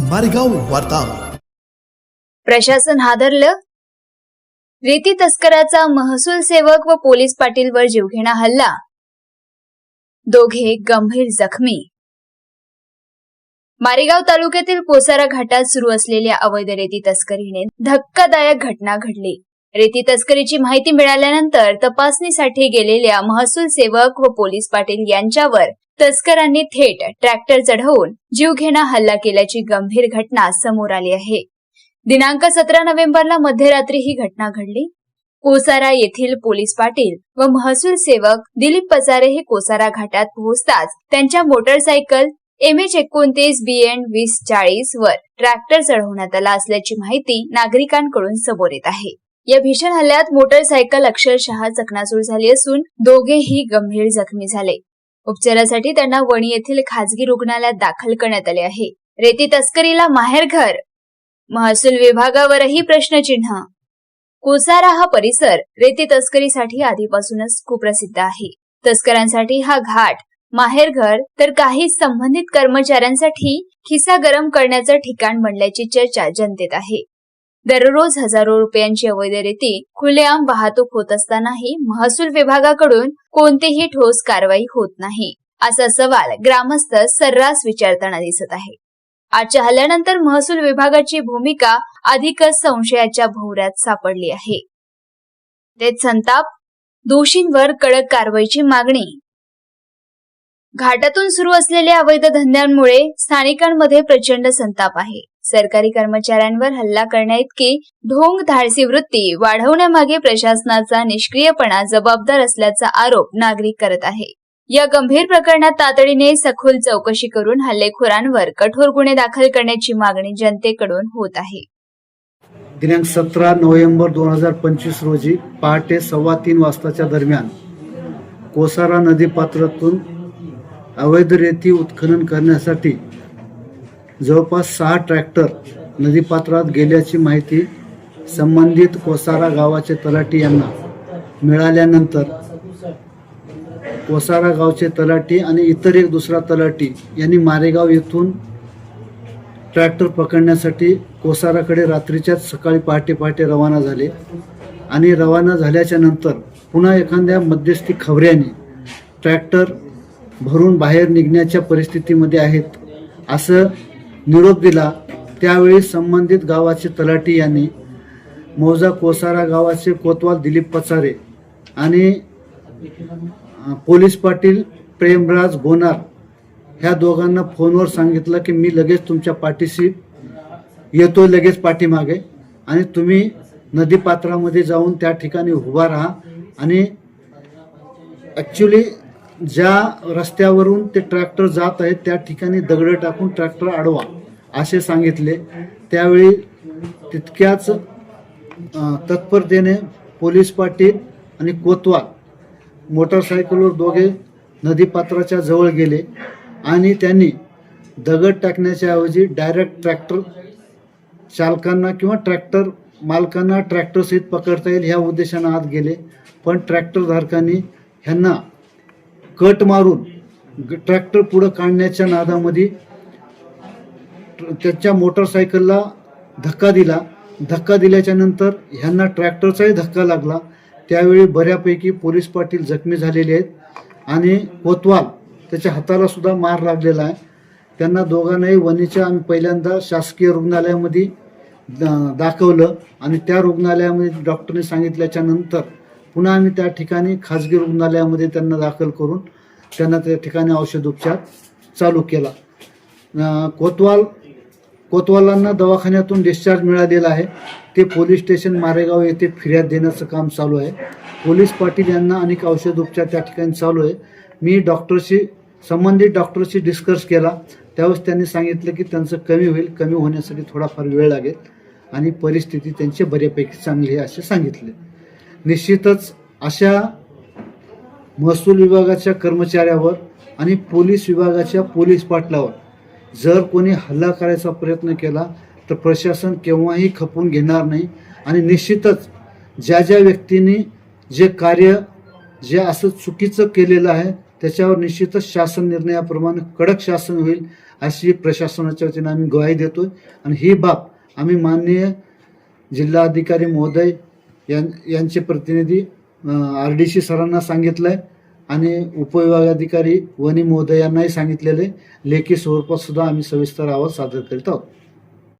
मारेगाव वार्ता. प्रशासन हादरलं? रेती तस्कराचा महसूल सेवक व पोलीस पाटीलवर जीवघेणा हल्ला. दोघे गंभीर जखमी. मारेगाव तालुक्यातील कोसारा घाटात सुरू असलेल्या अवैध रेती तस्करीने धक्कादायक घटना घडली. रेती तस्करीची माहिती मिळाल्यानंतर तपासणीसाठी गेलेल्या महसूल सेवक व पोलीस पाटील यांच्यावर तस्करांनी थेट ट्रॅक्टर चढवून जीवघेणा हल्ला केल्याची गंभीर घटना समोर आली आहे. दिनांक सतरा नोव्हेंबरला मध्यरात्री ही घटना घडली. कोसारा येथील पोलीस पाटील व महसूल सेवक दिलीप पचारे हे कोसारा घाटात पोहोचताच त्यांच्या मोटरसायकल एम एच एकोणतीस बी एन वीस चाळीस वर ट्रॅक्टर चढवण्यात आला असल्याची माहिती नागरिकांकडून समोर येत आहे. या भीषण हल्ल्यात मोटरसायकल अक्षरशः चकनाचूर झाली असून दोघेही गंभीर जखमी झाले. उपचारासाठी त्यांना वणी येथील खासगी रुग्णालयात दाखल करण्यात आले आहे. रेती तस्करीला माहेरघर महसूल विभागावरही प्रश्नचिन्ह. कोसारा हा परिसर रेती तस्करीसाठी आधीपासूनच कुप्रसिद्ध आहे. तस्करांसाठी हा घाट माहेरघर तर काही संबंधित कर्मचाऱ्यांसाठी खिसा गरम करण्याचं ठिकाण बनल्याची चर्चा जनतेत आहे. दररोज हजारो रुपयांची अवैध रेती खुलेआम वाहतूक होत असतानाही महसूल विभागाकडून कोणतीही ठोस कारवाई होत नाही असा सवाल ग्रामस्थ सर्रास विचारताना दिसत आहे. आजच्या हल्ल्यानंतर महसूल विभागाची भूमिका अधिकच संशयाच्या भोवऱ्यात सापडली आहे. तेच संताप दोषींवर कडक कारवाईची मागणी. घाटातून सुरू असलेल्या अवैध धंद्यांमुळे स्थानिकांमध्ये प्रचंड संताप आहे. सरकारी कर्मचाऱ्यांवर हल्ला करण्याइतकी ढोंग धाडसी वृत्ती वाढवण्यामागे प्रशासनाचा निष्क्रियपणा जबाबदार असल्याचा आरोप नागरिक करत आहे. या गंभीर प्रकरणात तातडीने सखोल चौकशी करून हल्लेखोरांवर कठोर गुन्हे दाखल करण्याची मागणी जनतेकडून होत आहे. दिनांक सतरा नोव्हेंबर दोन हजार पंचवीस रोजी पहाटे सव्वा तीन वाजताच्या दरम्यान कोसारा नदीपात्रातून अवैध रेती उत्खनन करण्यासाठी जवळपास सहा ट्रॅक्टर नदीपात्रात गेल्याची माहिती संबंधित कोसारा गावाचे तलाठी यांना मिळाल्यानंतर कोसारा गावचे तलाठी आणि इतर एक दुसरा तलाठी यांनी मारेगाव येथून ट्रॅक्टर पकडण्यासाठी कोसाराकडे रात्रीच्याच सकाळी पहाटे पहाटे रवाना झाले आणि रवाना झाल्याच्यानंतर पुन्हा एखाद्या मध्यस्थी खवऱ्याने ट्रॅक्टर भरून बाहेर निघण्याच्या परिस्थितीमध्ये आहेत. असं निरोप दिला. त्यावेळी संबंधित गावाचे तलाठी यांनी मौजा कोसारा गावाचे कोतवाल दिलीप पचारे आणि पोलीस पाटील प्रेमराज गोनार ह्या दोघांना फोनवर सांगितलं की मी लगेच तुमच्या पाठीशी येतो लगेच पाठीमागे आणि तुम्ही नदीपात्रामध्ये जाऊन त्या ठिकाणी उभा राहा. आणि ॲक्च्युली ज्या रस्त्यावरून ते ट्रॅक्टर जात आहेत त्या ठिकाणी दगडं टाकून ट्रॅक्टर अडवा. असे सांगितले. त्यावेळी तितक्याच तत्परतेने पोलीस पाटील आणि कोतवाल मोटरसायकलवर दोघे नदीपात्राच्या जवळ गेले आणि त्यांनी दगड टाकण्याच्या ऐवजी डायरेक्ट ट्रॅक्टर चालकांना किंवा ट्रॅक्टर मालकांना ट्रॅक्टरसहित पकडता येईल ह्या उद्देशानं आत गेले. पण ट्रॅक्टरधारकांनी ह्यांना कट मारून ग- ट्रॅक्टर पुढं काढण्याच्या नादामध्ये त्याच्या मोटरसायकलला धक्का दिला. धक्का दिल्याच्या नंतर ह्यांना ट्रॅक्टरचाही धक्का लागला. त्यावेळी बऱ्यापैकी पोलीस पाटील जखमी झालेले आहेत आणि कोतवाल त्याच्या हाताला सुद्धा मार लागलेला आहे. त्यांना दोघांनाही वणीच्या आम्ही पहिल्यांदा शासकीय रुग्णालयामध्ये दाखवलं आणि त्या रुग्णालयामध्ये डॉक्टरने सांगितल्याच्या नंतर पुन्हा आम्ही त्या ठिकाणी खाजगी रुग्णालयामध्ये त्यांना दाखल करून त्यांना त्या ठिकाणी औषधोपचार चालू केला. कोतवाल कोतवालांना दवाखान्यातून डिस्चार्ज मिळालेला आहे. ते पोलीस स्टेशन मारेगाव येथे फिर्याद देण्याचं काम चालू आहे. पोलीस पाटील यांना अनेक औषधोपचार त्या ठिकाणी चालू आहे. मी डॉक्टरशी संबंधित डॉक्टरशी डिस्कस केला. त्यावेळेस त्यांनी सांगितलं की त्यांचं कमी होईल कमी होण्यासाठी थोडाफार वेळ लागेल आणि परिस्थिती त्यांची बऱ्यापैकी चांगली आहे असे सांगितले. निश्चितच अशा महसूल विभागाच्या कर्मचाऱ्यावर आणि पोलीस विभागाच्या पोलीस पाटलावर जर कोणी हल्ला करायचा प्रयत्न केला तर प्रशासन केव्हाही खपून घेणार नाही. आणि निश्चितच ज्या ज्या व्यक्तींनी जे कार्य जे असं चुकीचं केलेलं आहे त्याच्यावर निश्चितच शासन निर्णयाप्रमाणे कडक शासन होईल अशी प्रशासनाच्या वतीनं आम्ही ग्वाही आहे आणि ही बाब आम्ही माननीय जिल्हाधिकारी महोदय यां यांचे प्रतिनिधी आर डी सी सरांना सांगितलं आहे आणि उपविभागाधिकारी वनी महोदयांनाही सांगितलेले लेखी स्वरूपात सुद्धा आम्ही सविस्तर अहवाल सादर करीत आहोत.